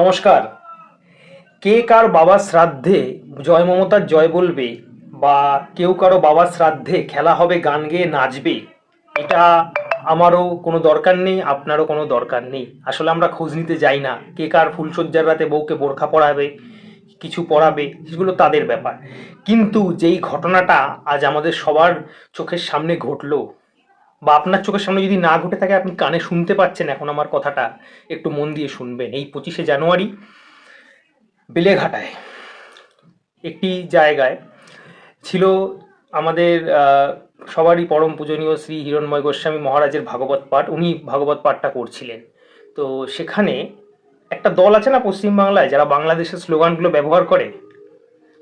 নমস্কার। কে কার বাবার শ্রাদ্ধে জয় মমতার জয় বলবে বা কেউ কারও বাবার শ্রাদ্ধে খেলা হবে, গান গেয়ে নাচবে? এটা আমারও কোনো দরকার নেই, আপনারও কোনো দরকার নেই। আসলে আমরা খোঁজ নিতে যাই না। কে কার ফুলসজ্জার রাতে বউকে বোরখা পরাবে, কিছু পড়াবে সেগুলো তাদের ব্যাপার। কিন্তু যেই ঘটনাটা আজ আমাদের সবার চোখের সামনে ঘটলো বা আপনার চোখের সামনে যদি না ঘটে থাকে, আপনি কানে শুনতে পাচ্ছেন এখন আমার কথাটা, একটু মন দিয়ে শুনবেন। এই পঁচিশে জানুয়ারি, বেলেঘাটায় একটি জায়গায় ছিল আমাদের সবারই পরম পূজনীয় শ্রী হিরণময় গোস্বামী মহারাজের ভাগবত পাঠ। উনি ভাগবত পাঠটা করছিলেন। তো সেখানে একটা দল আছে না পশ্চিমবাংলায়, যারা বাংলাদেশের স্লোগানগুলো ব্যবহার করে?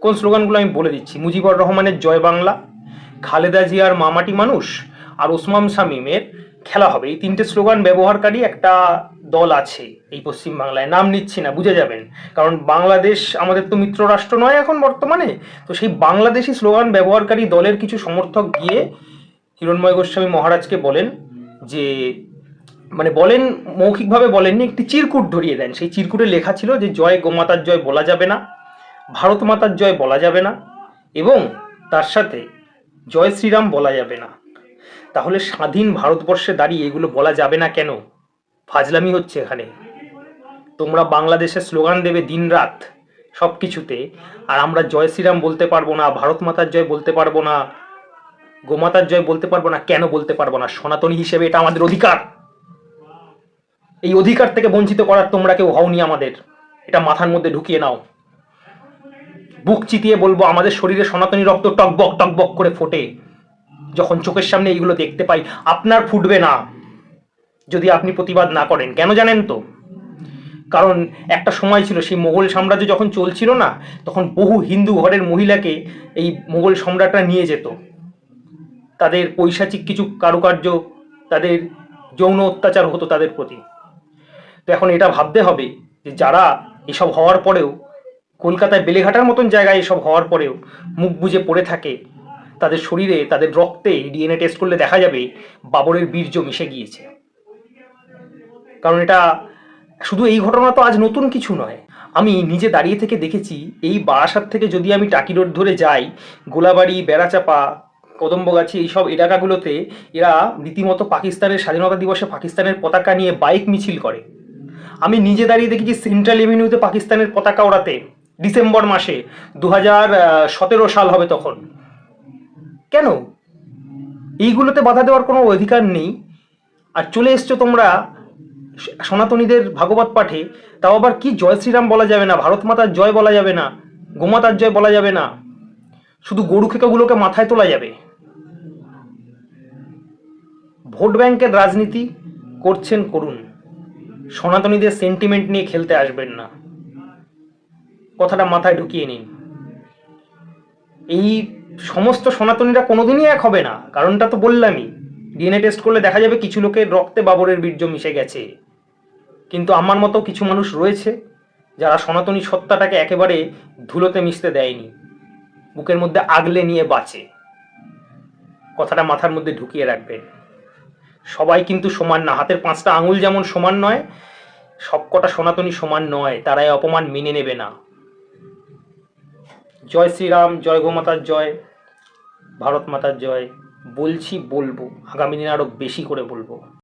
কোন স্লোগানগুলো আমি বলে দিচ্ছি? মুজিবুর রহমানের জয় বাংলা, খালেদা জিয়ার মামাটি মানুষ আর ওসমান শামীমের খেলা হবে। এই তিনটে স্লোগান ব্যবহারকারী একটা দল আছে এই পশ্চিম বাংলায় নাম নিচ্ছি না, বুঝে যাবেন। কারণ বাংলাদেশ আমাদের তো মিত্র রাষ্ট্র নয় এখন বর্তমানে। তো সেই বাংলাদেশি স্লোগান ব্যবহারকারী দলের কিছু সমর্থক গিয়ে হিরণময় গোস্বামী মহারাজকে বলেন যে মানে বলেন, মৌখিকভাবে বলেননি, একটি চিরকুট ধরিয়ে দেন। সেই চিরকুটে লেখা ছিল যে, জয় গোমাতার জয় বলা যাবে না, ভারত মাতার জয় বলা যাবে না, এবং তার সাথে জয় শ্রীরাম বলা যাবে না। তাহলে স্বাধীন ভারতবর্ষে দাঁড়িয়ে এগুলো বলা যাবে না কেন? ফাজলামি হচ্ছে এখানে। তোমরা বাংলাদেশের স্লোগান দেবে দিনরাত সব কিছুতে আর আমরা জয় শ্রীরাম বলতে পারব না, ভারত মাতার জয় বলতে পারব না, গোমাতার জয় বলতে পারব না, কেন বলতে পারব না? সনাতনী হিসেবে এটা আমাদের অধিকার। এই অধিকার থেকে বঞ্চিত করার তোমরা কেউ হওনি আমাদের। এটা মাথার মধ্যে ঢুকিয়ে নাও। বুক চিতিয়ে বলব, আমাদের শরীরে সনাতনী রক্ত টকবক টকবক করে ফোটে। যখন চোখের সামনে এইগুলো দেখতে পাই, আপনার ফুটবে না। যদি আপনি প্রতিবাদ না করেন, কেন জানেন তো? কারণ একটা সময় ছিল, সেই মোগল সাম্রাজ্য যখন চলছিল না, তখন বহু হিন্দু ঘরের মহিলাকে এই মোগল সম্রাটরা নিয়ে যেত। তাদের পৈশাচিক কিছু কারুকার্য, তাদের যৌন অত্যাচার হতো তাদের প্রতি। তো এখন এটা ভাবতে হবে যে যারা এসব হওয়ার পরেও কলকাতায় বেলেঘাটার মতন জায়গায় এসব হওয়ার পরেও মুখ বুজে পড়ে থাকে তাদের শরীরে, তাদের রক্তে ডিএনএ টেস্ট করলে দেখা যাবে বাবরের বীর্য মিশে গিয়েছে। কারণ এটা শুধু এই ঘটনা তো আজ নতুন কিছু নয়। আমি নিজে দাঁড়িয়ে থেকে দেখেছি, এই বারাসাত থেকে যদি আমি টাকি রোড ধরে যাই, গোলাবাড়ি, বেড়াচাপা, কদম্বগাছি এইসব এলাকাগুলোতে এরা রীতিমতো পাকিস্তানের স্বাধীনতা দিবসে পাকিস্তানের পতাকা নিয়ে বাইক মিছিল করে। আমি নিজে দাঁড়িয়ে দেখেছি সেন্ট্রাল এভিনিউতে পাকিস্তানের পতাকা ওড়াতে, ডিসেম্বর মাসে দু হাজার সতেরো সাল হবে তখন। কেন? এইগুলোতে বাধা দেওয়ার কোনো অধিকার নেই। আর চলে এসছো তোমরা সনাতনীদের ভাগবত পাঠে, তাও আবার কি জয় শ্রীরাম বলা যাবে না, ভারত মাতার জয় বলা যাবে না, গোমাতার জয় বলা যাবে না, শুধু গরু খেকাগুলোকে মাথায় তোলা যাবে। ভোট ব্যাংকের রাজনীতি করছেন করুন, সনাতনীদের সেন্টিমেন্ট নিয়ে খেলতে আসবেন না। কথাটা মাথায় ঢুকিয়ে নিন। এই সমস্ত সনাতনীরা কোনোদিনই এক হবে না, কারণটা তো বললামই। ডিএনএ টেস্ট করলে দেখা যাবে কিছু লোকের রক্তে বাবরের বীর্য মিশে গেছে। কিন্তু আমার মতো কিছু মানুষ রয়েছে, যারা সনাতনী সত্তাটাকে একেবারে ধুলোতে মিশতে দেয়নি, বুকের মধ্যে আগলে নিয়ে বাঁচে। কথাটা মাথার মধ্যে ঢুকিয়ে রাখবেন সবাই কিন্তু সমান না, হাতের পাঁচটা আঙুল যেমন সমান নয়, সবকটা সনাতনী সমান নয় তারা এই অপমান মেনে নেবে না। জয় শ্রীরাম, জয় গোমাতার জয়, ভারত মাতার জয়, বলছি বলব, আগামী দিনে আরও বেশি করে বলব।